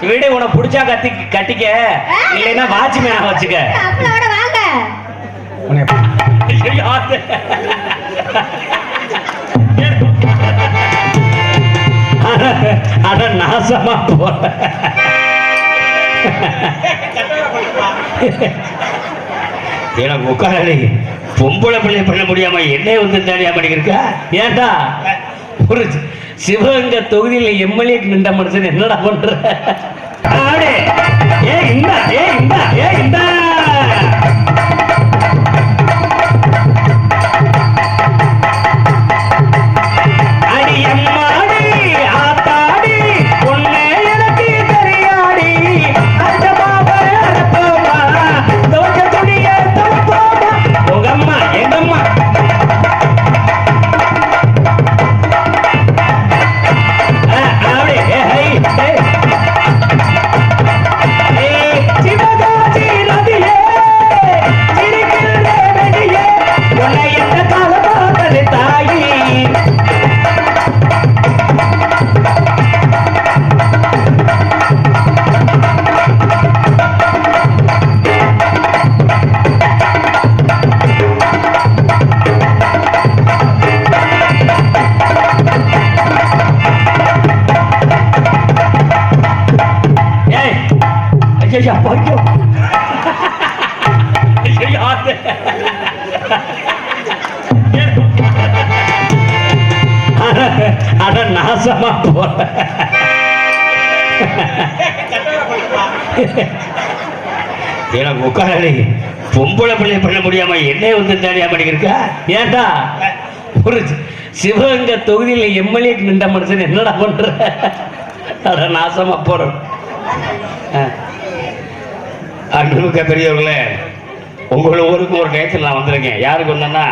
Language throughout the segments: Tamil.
வீடு உனக்கு பிடிச்சா கத்தி கட்டிக்க. இல்லைன்னா வாட்ச்மேனா வச்சுக்க. அப்பளோட வாங்க. அட- நாசமா போற. எனக்கு உட்காரடி பொம்பளை பிள்ளை பண்ண முடியாம என்னே வந்து தானியா இருக்கா ஏன்டா? ஒரு சிவகங்க தொகுதியில எம்எல்ஏ நின்ற மனுஷன் என்னடா பண்ற? ஏ ஏ இந்த ஏ அட- நாசமா போற. எனக்கு உட்காரடி பொம்பளை பிள்ளை பண்ண முடியாம என்ன வந்து தானியா பண்ணிக்கிருக்கா ஏன்டா ஒரு சிவகங்கை தொகுதியில எம்எல்ஏ நின்ற மனுஷன் என்னடா பண்ற? அட நாசமா போறோம் அன்புமிக்க பெரியவர்களே உங்கள் ஊருக்கு ஒரு நேரத்தில் நான் வந்திருக்கேன். யாருக்கு வந்தேன்னா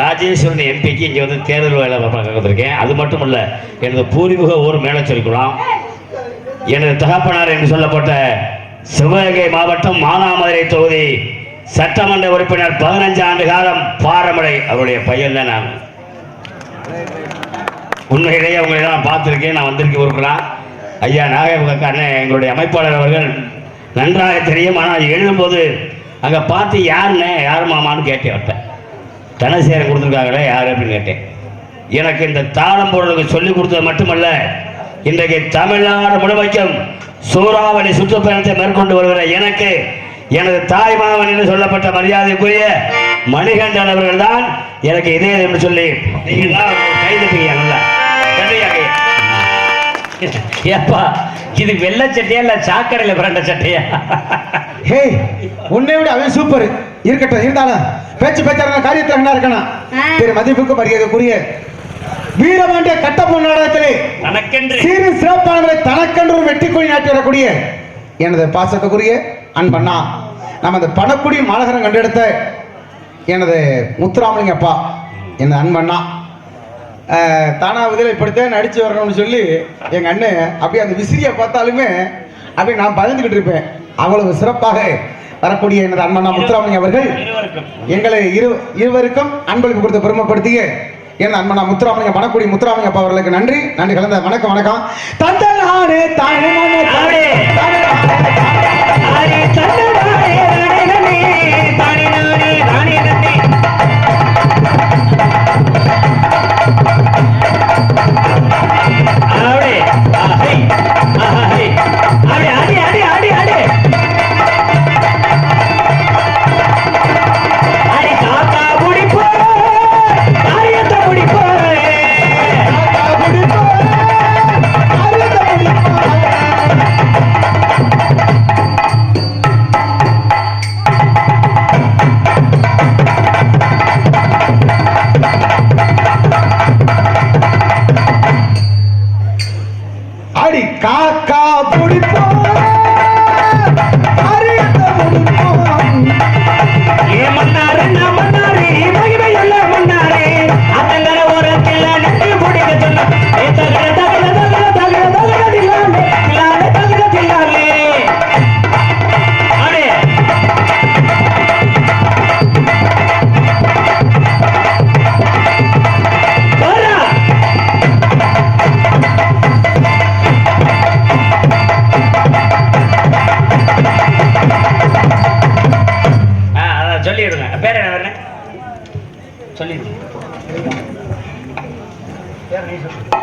ராஜேஸ்வரன் எம்பிக்கு இங்கே வந்து தேர்தல் வேலை பார்க்க வந்திருக்கேன் அது மட்டும் இல்லை எனது பூர்வீக ஊர் மேலச்சொலிக்குளம் எனது தகப்பனார் என்று சொல்லப்பட்ட சிவகங்கை மாவட்டம் மானாமதுரை தொகுதி சட்டமன்ற உறுப்பினர் பதினஞ்சு ஆண்டு காலம் பாரமடை அவருடைய பையன் தான் நான். உண்மையிலேயே உங்களை நான் பார்த்துருக்கேன். நான் வந்திருக்கேன் ஊருக்குலாம் ஐயா நாகேந்திர அண்ணன் எங்களுடைய அமைப்பாளர் அவர்கள் நன்றாக தெரியும். ஆனால் எழுதும்போது அங்கே பார்த்து யாருண்ணே யார் மாமான்னு கேட்டேன் அவர்கிட்ட தனசேரன் கொடுத்துருக்காங்களே யார் அப்படின்னு கேட்டேன். எனக்கு இந்த தாளம் பொருளுக்கு சொல்லிக் கொடுத்தது மட்டுமல்ல இன்றைக்கு தமிழ்நாடு முழுமைக்கும் சூறாவளி சுற்றுப்பயணத்தை மேற்கொண்டு வருகிற எனக்கு எனது தாய் மாமன் என்று சொல்லப்பட்ட மரியாதைக்குரிய மணிகண்டன் அவர்கள் தான் எனக்கு இதே என்று சொல்லி நீங்கள் தான் கைதுப்பீங்க நல்லா. ஏப்பா இது வெள்ளை சட்டையா இல்ல சாக்கடையில பிறண்ட சட்டையா? ஹே உன்னை விட அவன் சூப்பர் இருக்கட்டும் இருந்தாலும் பேச்சு பேச்சார காரியத்தில் என்ன இருக்கணும். ஆ. திரு மதிப்புக்கு மரியாதைக்குரிய வீரபாண்டிய கட்டப்பொன் நாடகத்திலே தனக்கென்று. சீரு சிறப்பானவரை தனக்கென்று வெற்றி கொடி நாட்டி வரக்கூடிய எனது பாசத்துக்குரிய அன்பண்ணா நம்ம அந்த பணக்குடி மாநகரம் கண்டெடுத்த எனது முத்துராமலிங்க அப்பா எனது அன்பண்ணா. அஹ், தானா விதில் இப்படித்தான் நடிச்சு வரணும்னு சொல்லி எங்கள் அண்ணன் அப்படியே அந்த விசிறியை பார்த்தாலுமே அப்படியே நான் பயந்துக்கிட்டு இருப்பேன் அவ்வளவு சிறப்பாக வரக்கூடிய எனது அன்பண்ணா முத்துராமலிங்க அவர்கள் எங்களை இரு இருவருக்கும் அன்பளிப்பு கொடுத்து பெருமைப்படுத்திய என் அன்பனா முத்துராமலிங்க மணக்குடி முத்துராமலிங்க அப்பா அவர்களுக்கு நன்றி நன்றி கலந்த வணக்கம் வணக்கம் தந்தனானே தானே ஆடே.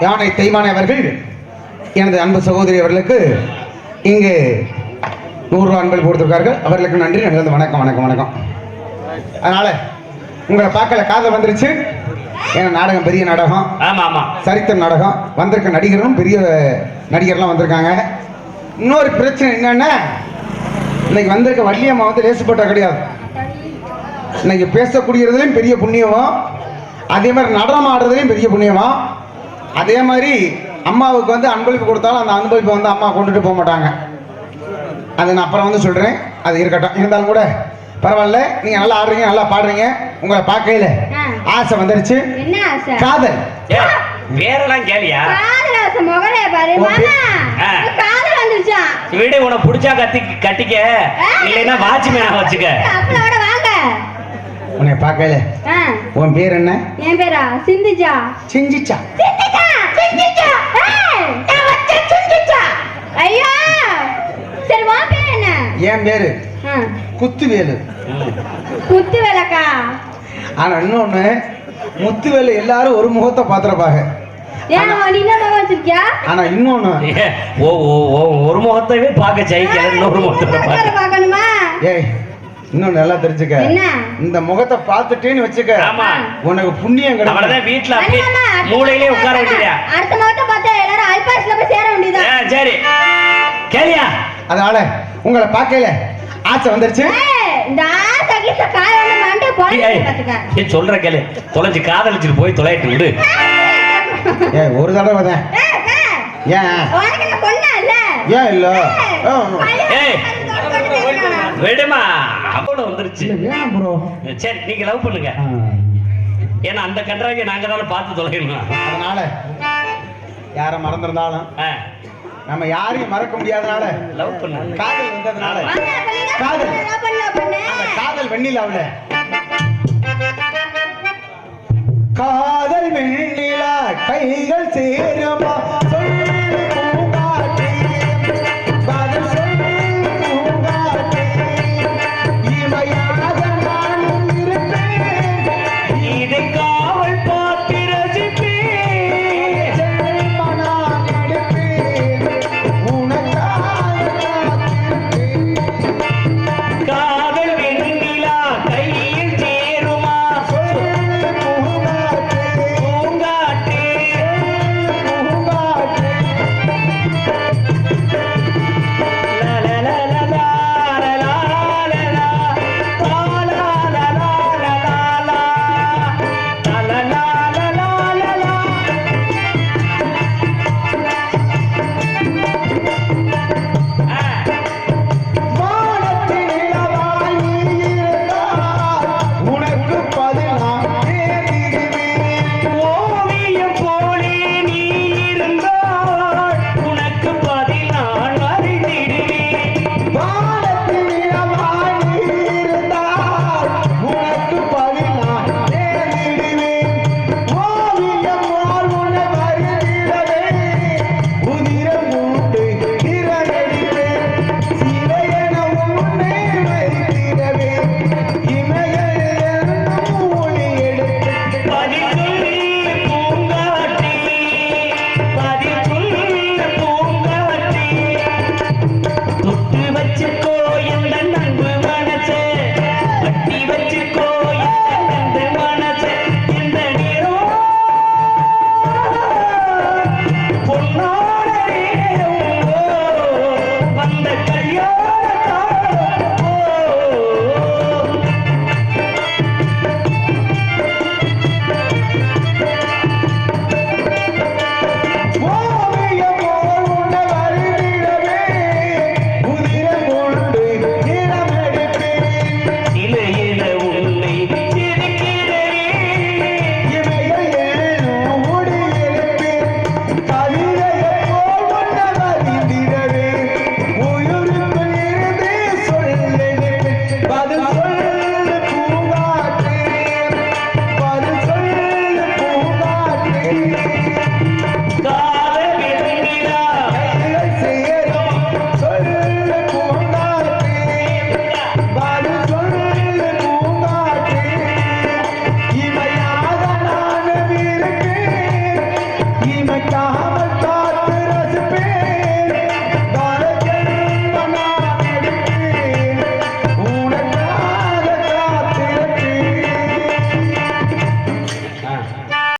யானை தெய்வானை அவர்கள் எனது அன்பு சகோதரி அவர்களுக்கு இங்கு நூறுரூவா அன்பல் கொடுத்துருக்கார்கள். அவர்களுக்கு நன்றி எனது வணக்கம் வணக்கம் வணக்கம். அதனால உங்களை பார்க்கல காதல் வந்துருச்சு. ஏன்னா நாடகம் பெரிய நாடகம். ஆமா ஆமா. சரித்திர நாடகம். வந்திருக்க நடிகர்களும் பெரிய நடிகர்லாம் வந்திருக்காங்க. இன்னொரு பிரச்சனை என்னன்னா இன்னைக்கு வந்திருக்க வள்ளியம்மா வந்து லேசுப்பட்ட கிடையாது. இன்னைக்கு பேசக்கூடியதுலையும் பெரிய புண்ணியமும் அதே மாதிரி நடனம் ஆடுறதுலையும் பெரிய புண்ணியமும் அதே மாதிரி அம்மாவுக்கு வந்து அன்பளிப்பு கொடுத்தாலும் அந்த அன்பளிப்பை வந்து அம்மா கொண்டுட்டு போக மாட்டாங்க. அது நான் அப்புறம் வந்து சொல்கிறேன் அது இருக்கட்டும். இருந்தாலும் கூட பரவாயில்ல. நீங்கள் நல்லா ஆடுறீங்க நல்லா பாடுறீங்க. உங்களை பார்க்கையில. ஆசை வந்துருச்சு. காதல். ஏ பேரெல்லாம் கேளியா? வீடு உனக்கு பிடிச்சா கத்தி கட்டிக்க. இல்லைன்னா வாட்ச்மேனா வச்சுக்க. அப்பளோட வாங்க. உன்னை பார்க்கல. உன் பேர் என்ன? என் பேரா? சிந்துஜா. செஞ்சிச்சா. என் பேரு குத்துவேலு. குத்து விளக்கா ஆனா இன்னொன்னு முத்துவேலு எல்லாரும் ஒரு முகத்தை வச்சிருக்கியா? ஆனா இன்னொன்னு ஏ, ஓ ஓ ஓ ஒரு முகத்தையே பார்க்க ஜெயிக்கல இன்னொரு முகத்தை பார்க்கணுமா? ஏய் இன்னும் நல்லா தெரிஞ்சுக்க. என்ன? இந்த முகத்தை பார்த்துட்டேன்னு வச்சுக்க. ஆமா. உனக்கு புண்ணியம் கிடைக்கும். வீட்டுல மூளையிலே உட்கார வேண்டியதா அடுத்த முகத்தை பார்த்தா எல்லாரும் அல்பாஸ்ல போய் சேர வேண்டியதா ஏ, சரி. கேளியா? அதனால உங்களை பார்க்கல ஆசை வந்துருச்சு. இந்த ஆசை கீசை காய வந்து மண்டை போய் சொல்ற கேளு. தொலைஞ்சு காதலிச்சுட்டு போய் தொலைட்டு விடு. ஏய் ஒரு தடவை தான் ஏன்? ஏன் இல்ல. ஏய். விடுமா? அப்போட வந்துருச்சு. ப்ரோ சரி நீங்க லவ் பண்ணுங்க. ஏன்னா அந்த கன்றாவியை நாங்க தானே பார்த்து தொலைக்கணும். அதனால யாரை மறந்திருந்தாலும் ஆ, நம்ம யாரையும் மறக்க முடியாதனால லவ் பண்ணுங்க காதல் வந்ததுனால. காதல். பண்ணு பண்ணு. காதல் வெண்ணிலாவுல காதல் வெண்ணிலா கைகள் சேருமா.